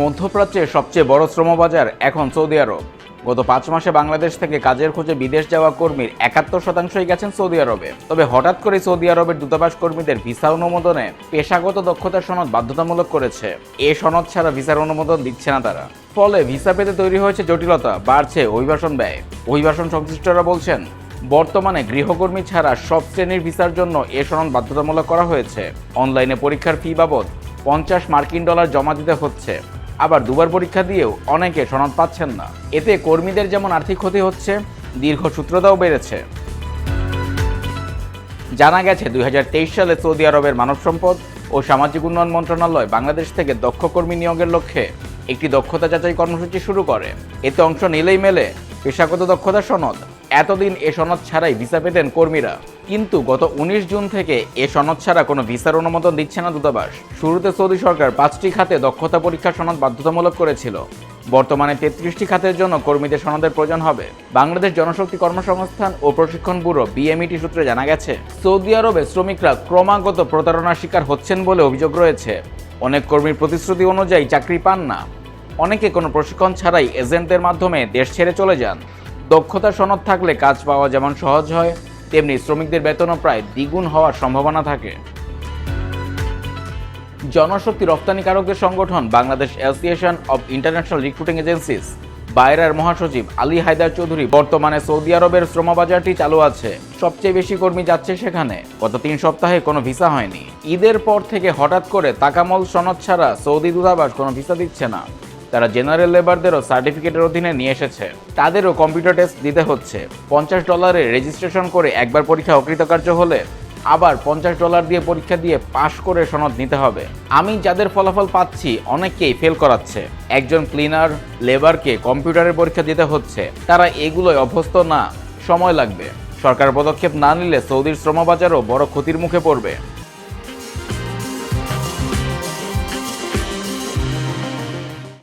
মধ্যপ্রাচ্যের সবচেয়ে বড় শ্রমবাজার এখন সৌদি আরব। গত পাঁচ মাসে বাংলাদেশ থেকে কাজের খোঁজে বিদেশ যাওয়া কর্মীর একাত্তর শতাংশই গেছেন সৌদি আরবে। তবে হঠাৎ করে সৌদি আরবের দূতাবাস কর্মীদের ভিসা অনুমোদনে পেশাগত দক্ষতার সনদ বাধ্যতামূলক করেছে। এ সনদ ছাড়া ভিসার অনুমোদন দিচ্ছে না তারা। ফলে ভিসা পেতে তৈরি হয়েছে জটিলতা, বাড়ছে অভিবাসন ব্যয়। অভিবাসন সংশ্লিষ্টরা বলছেন, বর্তমানে গৃহকর্মী ছাড়া সব শ্রেণির ভিসার জন্য এ সনদ বাধ্যতামূলক করা হয়েছে। অনলাইনে পরীক্ষার ফি বাবদ পঞ্চাশ মার্কিন ডলার জমা দিতে হচ্ছে। আবার দুবার পরীক্ষা দিয়েও অনেকে সনদ পাচ্ছেন না। এতে কর্মীদের যেমন আর্থিক ক্ষতি হচ্ছে দীর্ঘসূত্রতাও বেড়েছে। জানা গেছে, দুই হাজার তেইশ সালে সৌদি আরবের মানব সম্পদ ও সামাজিক উন্নয়ন মন্ত্রণালয় বাংলাদেশ থেকে দক্ষ কর্মী নিয়োগের লক্ষ্যে একটি দক্ষতা যাচাই কর্মসূচি শুরু করে। এতে অংশ নিলেই মেলে পেশাগত দক্ষতা সনদ। এতদিন এ সনদ ছাড়াই ভিসা পেতেন কর্মীরা। কিন্তু গত উনিশ জুন থেকে এ সনদ ছাড়া কোনো ভিসার অনুমোদন দিচ্ছে না দূতাবাস। শুরুতে সৌদি সরকার পাঁচটি খাতে দক্ষতা পরীক্ষা সনদ বাধ্যতামূলক করেছিল। বর্তমানে তেত্রিশটি খাতের জন্য কর্মীদের সনদের প্রয়োজন হবে। বাংলাদেশ জনশক্তি কর্মসংস্থান ও প্রশিক্ষণ ব্যুরো বিএমইটি সূত্রে জানা গেছে, সৌদি আরবে শ্রমিকরা ক্রমাগত প্রতারণার শিকার হচ্ছেন বলে অভিযোগ রয়েছে। অনেক কর্মীর প্রতিশ্রুতি অনুযায়ী চাকরি পান না। অনেকে কোনো প্রশিক্ষণ ছাড়াই এজেন্টদের মাধ্যমে দেশ ছেড়ে চলে যান। দক্ষতা সনদ থাকলে কাজ পাওয়া যেমন সহজ হয় তেমনি শ্রমিকদের বেতনও প্রায় দ্বিগুণ হওয়ার সম্ভাবনা থাকে। জনশক্তি রপ্তানিকারকদের সংগঠন Bangladesh association of international recruiting agencies, বাইরার মহাসচিব আলী হায়দার চৌধুরী বর্তমানে সৌদি আরবের শ্রমবাজারটি চালু আছে। সবচেয়ে বেশি কর্মী যাচ্ছে সেখানে। গত তিন সপ্তাহে কোনো ভিসা হয়নি। ঈদের পর থেকে হঠাৎ করে তাকামল সনদ ছাড়া সৌদি দূতাবাস কোনো ভিসা দিচ্ছে না। তারা জেনারেল লেবারদেরও সার্টিফিকেটের অধীনে নিয়ে এসেছে। তাদেরও কম্পিউটার টেস্ট দিতে হচ্ছে। পঞ্চাশ ডলারে রেজিস্ট্রেশন করে একবার পরীক্ষা অকৃতকার্য হলে আবার পঞ্চাশ ডলার দিয়ে পরীক্ষা দিয়ে পাশ করে সনদ নিতে হবে। আমি যাদের ফলাফল পাচ্ছি, অনেককেই ফেল করাচ্ছে। একজন ক্লিনার লেবারকে কম্পিউটারের পরীক্ষা দিতে হচ্ছে। তারা এগুলোয় অভ্যস্ত না। সময় লাগবে। সরকার পদক্ষেপ না নিলে সৌদির শ্রমবাজারও বড় ক্ষতির মুখে পড়বে।